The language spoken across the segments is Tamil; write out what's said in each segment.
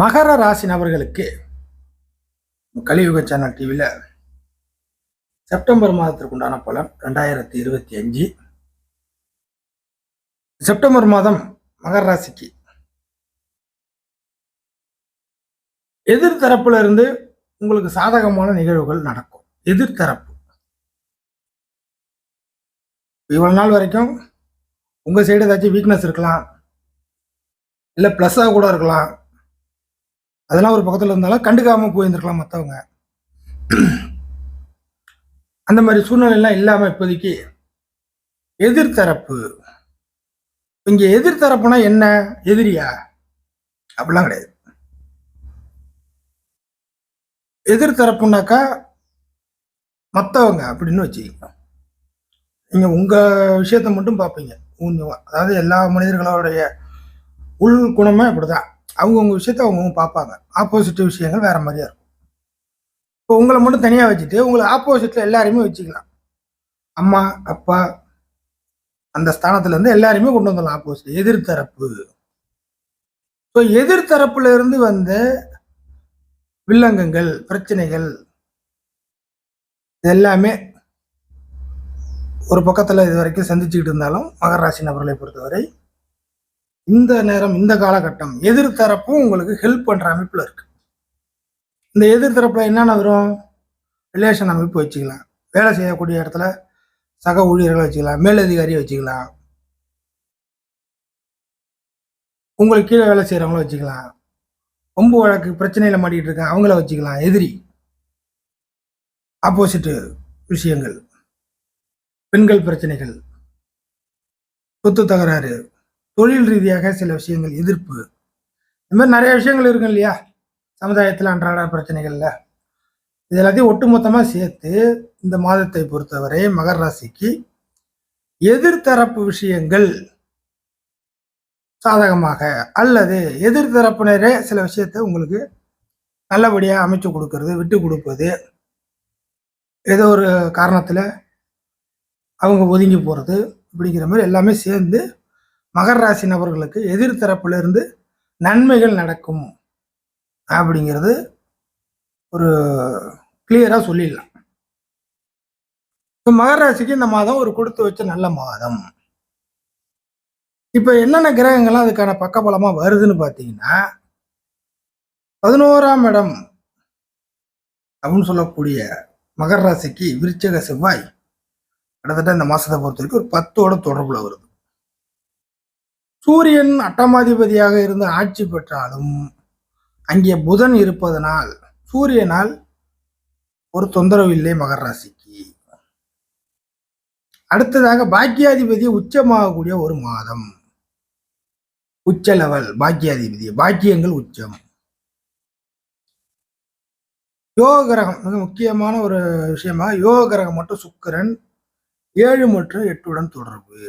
மகர ராசி நபர்களுக்கு கலியுக சேனல் டிவியில் செப்டம்பர் மாதத்திற்கு உண்டான பலன் ரெண்டாயிரத்தி இருபத்தி அஞ்சு. செப்டம்பர் மாதம் மகர ராசிக்கு எதிர்த்தரப்புல இருந்து உங்களுக்கு சாதகமான நிகழ்வுகள் நடக்கும். எதிர்த்தரப்பு. இவ்வளவு நாள் வரைக்கும் உங்க சைடு ஏதாச்சும் வீக்னஸ் இருக்கலாம். இல்லை ப்ளஸ்ஸாக கூட இருக்கலாம். அதெல்லாம் ஒரு பக்கத்தில் இருந்தாலும் கண்டுக்காமல் போயிருந்துருக்கலாம் மற்றவங்க அந்த மாதிரி சூழ்நிலைலாம் இல்லாமல் இப்போதைக்கு எதிர்த்தரப்பு. இங்கே எதிர்த்தரப்புனா என்ன? எதிரியா? அப்படிலாம் கிடையாது. எதிர்த்தரப்புனாக்கா மற்றவங்க அப்படின்னு வச்சுக்கோங்க. நீங்கள் உங்கள் விஷயத்த மட்டும் பார்ப்பீங்க. அதாவது எல்லா மனிதர்களுடைய உள் குணமே அப்படிதான். அவங்கவுங்க விஷயத்த அவங்கவுங்க பார்ப்பாங்க. ஆப்போசிட் விஷயங்கள் வேற மாதிரியா இருக்கும். இப்போ உங்களை மட்டும் தனியாக வச்சுட்டு உங்களை ஆப்போசிட்ல எல்லாரையுமே வச்சுக்கலாம். அம்மா அப்பா அந்த ஸ்தானத்துல இருந்து எல்லாரையுமே கொண்டு வந்துடலாம். ஆப்போசிட் எதிர்த்தரப்பு. ஸோ எதிர்த்தரப்புல இருந்து வந்த வில்லங்கங்கள் பிரச்சனைகள் இது எல்லாமே ஒரு பக்கத்தில் இது வரைக்கும் சந்திச்சுக்கிட்டு இருந்தாலும் மகராசி நபர்களை பொறுத்தவரை இந்த நேரம் இந்த காலகட்டம் எதிர்த்தரப்பும் உங்களுக்கு ஹெல்ப் பண்ற அமைப்புல இருக்கு. இந்த எதிர்த்தரப்புல என்னென்ன வரும்? ரிலேஷன் அமைப்பு வச்சுக்கலாம். வேலை செய்யக்கூடிய இடத்துல சக ஊழியர்களை வச்சுக்கலாம். மேலதிகாரியை வச்சுக்கலாம். உங்களுக்கு கீழே வேலை செய்கிறவங்கள வச்சுக்கலாம். ஒம்பு வழக்கு பிரச்சனையில மாட்டிக்கிட்டு இருக்காங்க அவங்கள வச்சுக்கலாம். எதிரி. ஆப்போசிட்டு விஷயங்கள். பெண்கள் பிரச்சனைகள். சொத்து தகராறு. தொழில் ரீதியாக சில விஷயங்கள் எதிர்ப்பு. இந்த மாதிரி நிறைய விஷயங்கள் இருக்கு இல்லையா? சமுதாயத்தில் அன்றாட பிரச்சனைகளில். இது எல்லாத்தையும் ஒட்டுமொத்தமாக சேர்த்து இந்த மாதத்தை பொறுத்தவரை மகர ராசிக்கு எதிர்த்தரப்பு விஷயங்கள் சாதகமாக அல்லது எதிர்த்தரப்பினரே சில விஷயத்தை உங்களுக்கு நல்லபடியாக அமைச்சு கொடுக்கறது விட்டு கொடுப்பது. ஏதோ ஒரு காரணத்தில் அவங்க ஒதுங்கி போகிறது அப்படிங்கிற மாதிரி எல்லாமே சேர்ந்து மகர ராசி நபர்களுக்கு எதிர்த்தரப்பிலிருந்து நன்மைகள் நடக்கும் அப்படிங்கிறது ஒரு கிளியராக சொல்லிடலாம். இப்போ மகர ராசிக்கு இந்த மாதம் ஒரு கொடுத்து வச்ச நல்ல மாதம். இப்போ என்னென்ன கிரகங்கள்லாம் அதுக்கான பக்கபலமாக வருதுன்னு பார்த்தீங்கன்னா பதினோராம் இடம் அப்படின்னு சொல்லக்கூடிய மகர ராசிக்கு விருச்சக செவ்வாய் கிட்டத்தட்ட இந்த மாதத்தை பொறுத்த வரைக்கும் ஒரு பத்தோட தொடர்பில் வருது. சூரியன் அட்டமாதிபதியாக இருந்து ஆட்சி பெற்றாலும் அங்கே புதன் இருப்பதனால் சூரியனால் ஒரு தொந்தரவு இல்லை மகர ராசிக்கு. அடுத்ததாக பாக்கியாதிபதி உச்சமாகக்கூடிய ஒரு மாதம். உச்ச லெவல் பாக்கியாதிபதி. பாக்கியங்கள் உச்சம். யோக கிரகம் மிக முக்கியமான ஒரு விஷயமா யோக கிரகம் மட்டும் சுக்கிரன் ஏழு மற்றும் எட்டுடன் தொடர்பு.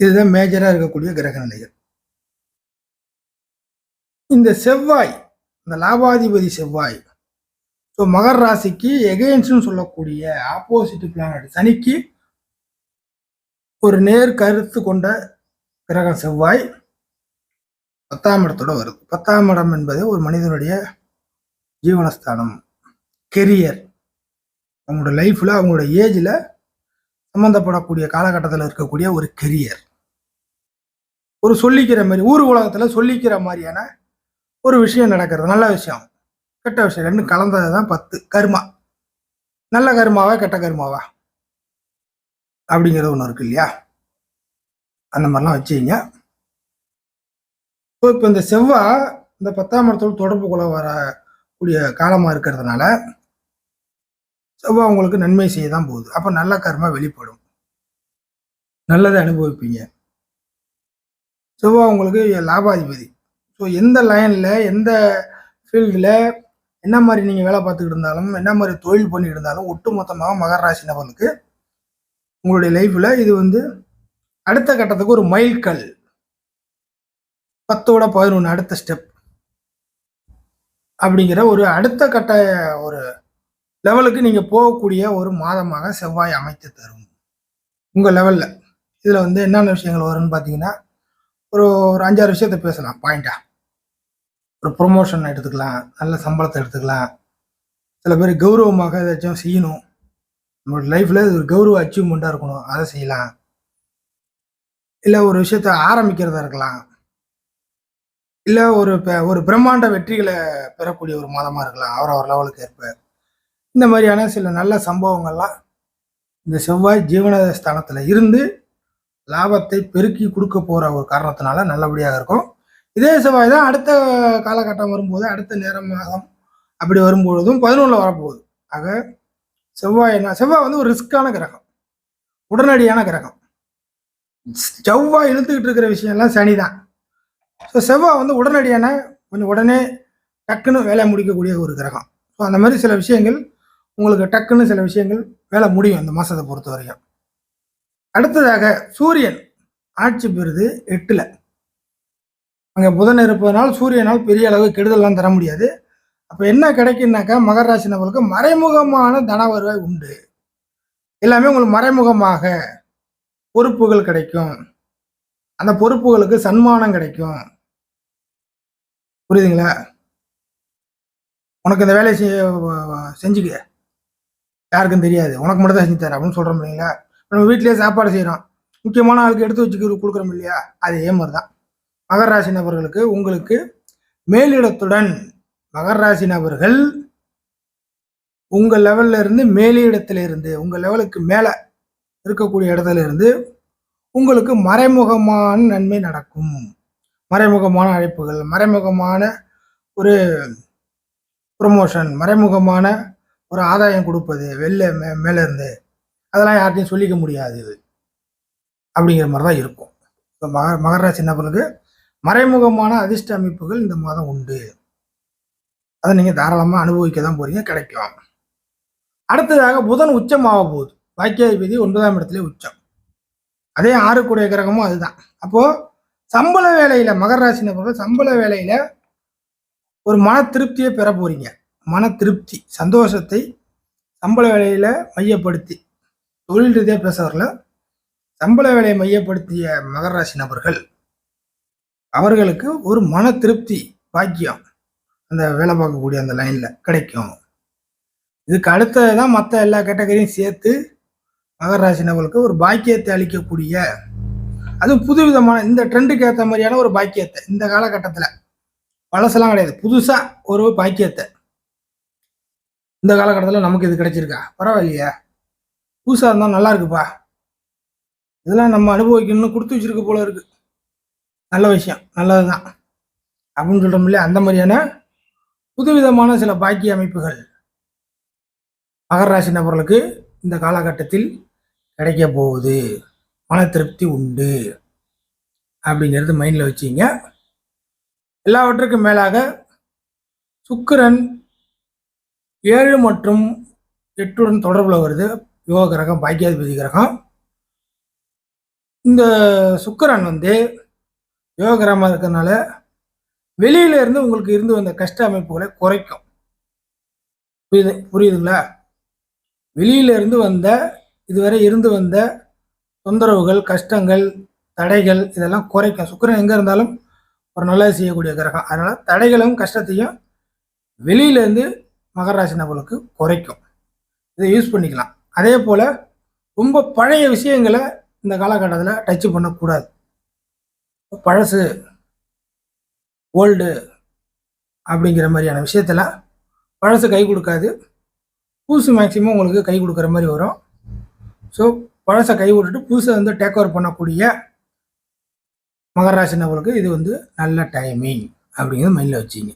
இதுதான் மேஜராக இருக்கக்கூடிய கிரக நிலைகள் இந்த செவ்வாய் இந்த லாபாதிபதி செவ்வாய் ஸோ மகர் ராசிக்கு எகெயின்ஸ்னு சொல்லக்கூடிய ஆப்போசிட் பிளானட் சனிக்கு ஒரு நேர் கருத்து கொண்ட கிரகம் செவ்வாய் பத்தாம் இடத்தோட வருது. பத்தாம் இடம் என்பது ஒரு மனிதனுடைய ஜீவனஸ்தானம் கெரியர் அவங்களோட லைஃப்பில் அவங்களோட ஏஜில் சம்மந்தப்படக்கூடிய காலகட்டத்தில் இருக்கக்கூடிய ஒரு கெரியர் ஒரு சொல்லிக்கிற மாதிரி ஊர் உலகத்தில் சொல்லிக்கிற மாதிரியான ஒரு விஷயம் நடக்கிறது. நல்ல விஷயம். கெட்ட விஷயம். ரெண்டு கலந்தது தான் பத்து. கருமா. நல்ல கருமாவா கெட்ட கருமாவா? அப்படிங்கிறது ஒன்று இருக்கு இல்லையா? அந்த மாதிரிலாம் வச்சுங்க இப்போ இப்போ இந்த செவ்வாய் இந்த பத்தாம் இடத்தோடு தொடர்பு கொள்ள வரக்கூடிய காலமாக இருக்கிறதுனால செவ்வாய் உங்களுக்கு நன்மை செய்ய தான் போகுது. அப்போ நல்ல கர்மா வெளிப்படும். நல்லதை அனுபவிப்பீங்க. செவ்வாய் உங்களுக்கு லாபாதிபதி. ஸோ எந்த லைனில் எந்த ஃபீல்டில் என்ன மாதிரி நீங்கள் வேலை பார்த்துக்கிட்டு இருந்தாலும் என்ன மாதிரி தொழில் பண்ணிட்டு இருந்தாலும் ஒட்டுமொத்தமாக மகர ராசி நபர்களுக்கு உங்களுடைய லைஃப்பில் இது வந்து அடுத்த கட்டத்துக்கு ஒரு மைல்கல் பத்தோட பதினொன்று அடுத்த ஸ்டெப் அப்படிங்கிற ஒரு அடுத்த கட்ட ஒரு லெவலுக்கு நீங்கள் போகக்கூடிய ஒரு மாதமாக செவ்வாய் அமைத்து தரும். உங்கள் லெவலில் இதில் வந்து என்னென்ன விஷயங்கள் வரும்னு பார்த்தீங்கன்னா ஒரு ஒரு அஞ்சாறு விஷயத்த பேசலாம். பாயிண்டா ஒரு ப்ரொமோஷன் எடுத்துக்கலாம். நல்ல சம்பளத்தை எடுத்துக்கலாம். சில பேர் கௌரவமாக ஏதாச்சும் செய்யணும். நம்மளோட லைஃப்பில் இது ஒரு கௌரவ அச்சீவ்மெண்ட்டாக இருக்கணும். அதை செய்யலாம். இல்லை ஒரு விஷயத்த ஆரம்பிக்கிறதா இருக்கலாம். இல்லை ஒரு ஒரு பிரம்மாண்ட வெற்றிகளை பெறக்கூடிய ஒரு மாதமாக இருக்கலாம். அவரவர் லெவலுக்கு ஏற்ப. இந்த மாதிரியான சில நல்ல சம்பவங்கள்லாம் இந்த செவ்வாய் ஜீவன ஸ்தானத்தில் இருந்து லாபத்தை பெருக்கி கொடுக்க போகிற ஒரு காரணத்தினால நல்லபடியாக இருக்கும். இதே செவ்வாய் தான் அடுத்த காலகட்டம் வரும்போது அடுத்த நேரம் மாதம் அப்படி வரும்பொழுதும் பதினொன்றில் வரப்போகுது. ஆக செவ்வாய் என்ன செவ்வாய் வந்து ஒரு ரிஸ்க்கான கிரகம். உடனடியான கிரகம். செவ்வாய் இழுத்துக்கிட்டு இருக்கிற விஷயம்லாம் சனி தான் ஸோ செவ்வாய் வந்து உடனடியான கொஞ்சம் உடனே டக்குன்னு வேலையை முடிக்கக்கூடிய ஒரு கிரகம். ஸோ அந்த மாதிரி சில விஷயங்கள் உங்களுக்கு டக்குன்னு சில விஷயங்கள் வேலை முடியும் இந்த மாதத்தை பொறுத்த வரைக்கும். அடுத்ததாக சூரியன் ஆட்சி பெறுது எட்டில். அங்கே புதன் இருப்பதனால் சூரியனால் பெரிய அளவு கெடுதல்லாம் தர முடியாது. அப்போ என்ன கிடைக்குன்னாக்கா மகர ராசி நபர்களுக்கு மறைமுகமான தன வருவாய் உண்டு. எல்லாமே உங்களுக்கு மறைமுகமாக பொறுப்புகள் கிடைக்கும். அந்த பொறுப்புகளுக்கு சன்மானம் கிடைக்கும். புரியுதுங்களா? உனக்கு இந்த வேலையை செஞ்சுக்க. யாருக்கும் தெரியாது. உனக்கு மட்டும் தான் செஞ்சு தரேன் அப்படின்னு சொல்கிறோம் இல்லைங்களா? நம்ம வீட்டிலேயே சாப்பாடு செய்கிறோம் முக்கியமான ஆளுக்கு எடுத்து வச்சுக்க கொடுக்குறோம் இல்லையா? அதே மாதிரி தான் மகர ராசி நபர்களுக்கு உங்களுக்கு மேலிடத்துடன் மகர ராசி நபர்கள் உங்கள் லெவல்ல இருந்து மேலிடத்துல இருந்து உங்கள் லெவலுக்கு மேலே இருக்கக்கூடிய இடத்துல இருந்து உங்களுக்கு மறைமுகமான நன்மை நடக்கும். மறைமுகமான அழைப்புகள் மறைமுகமான ஒரு ப்ரொமோஷன் மறைமுகமான ஒரு ஆதாயம் கொடுப்பது வெளில மே மேலே இருந்து அதெல்லாம் யார்ட்டையும் சொல்லிக்க முடியாது அப்படிங்கிற மாதிரி தான் இருக்கும். இப்போ மக மகராசி நபர்களுக்கு மறைமுகமான அதிர்ஷ்ட அமைப்புகள் இந்த மாதம் உண்டு. அதை நீங்கள் தாராளமாக அனுபவிக்க தான் போறீங்க கிடைக்கும் அடுத்ததாக புதன் உச்சமாக போகுது. வாக்கியாதிபதி ஒன்பதாம் இடத்துல உச்சம். அதே ஆறுக்குடைய கிரகமும் அதுதான். அப்போது சம்பள வேலையில் மகர ராசி நபர்கள் சம்பள வேலையில் ஒரு மன திருப்தியை பெற போறீங்க. மன திருப்தி சந்தோஷத்தை சம்பள வேலையில் மையப்படுத்தி. தொழில் ரீதியாக பேச வரல. சம்பள வேலையை மையப்படுத்திய மகராசி நபர்கள் அவர்களுக்கு ஒரு மன திருப்தி பாக்கியம் அந்த வேலை பார்க்கக்கூடிய அந்த லைனில் கிடைக்கும். இதுக்கு அடுத்தது தான் மற்ற எல்லா கேட்டகரியும் சேர்த்து மகராசி நபர்களுக்கு ஒரு பாக்கியத்தை அளிக்கக்கூடிய அது புதுவிதமான இந்த ட்ரெண்டுக்கு ஏற்ற மாதிரியான ஒரு பாக்கியத்தை இந்த காலகட்டத்தில். பழசெல்லாம் கிடையாது. புதுசாக ஒரு பாக்கியத்தை இந்த காலகட்டத்தில் நமக்கு இது கிடைச்சிருக்கா? பரவாயில்லையா. புதுசாக இருந்தால் நல்லா இருக்குப்பா. இதெல்லாம் நம்ம அனுபவிக்கணும்னு கொடுத்து வச்சிருக்க போல இருக்கு. நல்ல விஷயம். நல்லதுதான். அப்படின்னு சொல்கிறோம் இல்லையா? அந்த மாதிரியான புதுவிதமான சில பாக்கிய அமைப்புகள் மகர ராசி நபர்களுக்கு இந்த காலகட்டத்தில் கிடைக்க போகுது. மன திருப்தி உண்டு. அப்படிங்கிறது மைண்டில் வச்சிங்க எல்லாவற்றுக்கும் மேலாக சுக்கிரன் ஏழு மற்றும் எட்டுடன் தொடர்பில் வருது. யோக கிரகம் பாக்கியாதிபதி கிரகம். இந்த சுக்கரன் வந்து யோக கிரகமாக இருக்கிறதுனால வெளியில இருந்து உங்களுக்கு இருந்து வந்த கஷ்ட அமைப்புகளை குறைக்கும். புரியுது புரியுதுங்களா? வெளியில இருந்து வந்த இதுவரை இருந்து வந்த தொந்தரவுகள் கஷ்டங்கள் தடைகள் இதெல்லாம் குறைக்கும். சுக்கிரன் எங்கே இருந்தாலும் ஒரு நல்லது செய்யக்கூடிய கிரகம். அதனால் தடைகளும் கஷ்டத்தையும் வெளியிலேருந்து மகராசி நபர்களுக்கு குறைக்கும். இதை யூஸ் பண்ணிக்கலாம். அதே போல் ரொம்ப பழைய விஷயங்களை இந்த காலகட்டத்தில் டச் பண்ணக்கூடாது. பழசு ஓல்டு அப்படிங்கிற மாதிரியான விஷயத்துல பழசு கை கொடுக்காது. புதுசு மேக்சிமம் உங்களுக்கு கை கொடுக்குற மாதிரி வரும். ஸோ பழசை கை விட்டுட்டு புதுசை வந்து டேக் ஓவர் பண்ணக்கூடிய மகர நபர்களுக்கு இது வந்து நல்ல டைமிங் அப்படிங்கிறது மைண்டில் வச்சிங்க.